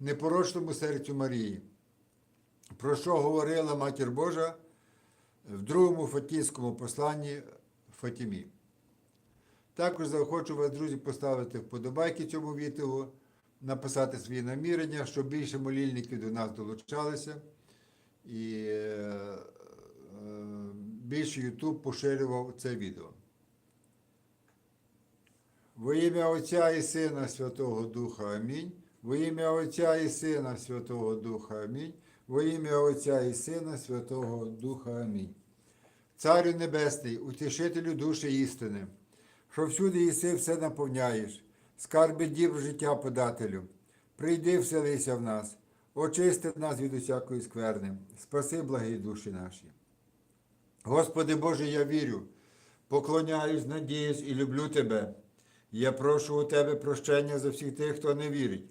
непорочному серцю Марії, про що говорила Матір Божа в другому Фатінському посланні Фатімі. Також заохочу вас, друзі, поставити вподобайки цьому відео, написати свої намірення, щоб більше молільників до нас долучалися і е, е, більше YouTube поширював це відео. Во ім'я Отця і Сина Святого Духа Амінь. Во ім'я Отця і Сина Святого Духа Амінь. Во ім'я Отця і Сина Святого Духа Амінь. Царю Небесний, утішителю душі істини, що всюди єси все наповняєш, скарби діб життя подателю. Прийди, вселися в нас, очисти нас від усякої скверни, спаси благі душі наші. Господи Боже, я вірю, поклоняюсь, надіюсь і люблю Тебе. Я прошу у Тебе прощення за всіх тих, хто не вірить,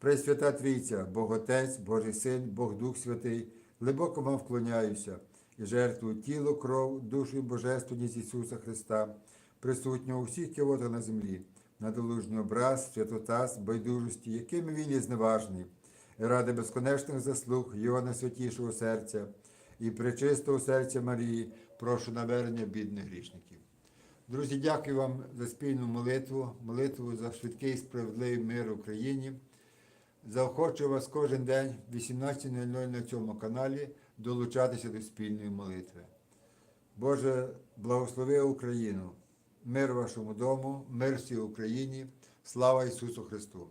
Пресвята Трійця, Бог Отець, Божий Син, Бог Дух Святий, глибоко вам вклоняюся і жертвую тіло, кров, душу і божественність Ісуса Христа, присутнього у всіх кивотах на землі, надолужній образ, святотас, байдужості, якими він є зневажний, і ради безконечних заслуг Його найсвятішого серця і пречистого серця Марії, прошу навернення бідних грішників. Друзі, дякую вам за спільну молитву, молитву за швидкий справедливий мир в Україні. Заохочую вас кожен день в 18.00 на цьому каналі долучатися до спільної молитви. Боже, благослови Україну, мир вашому дому, мир всій Україні, слава Ісусу Христу!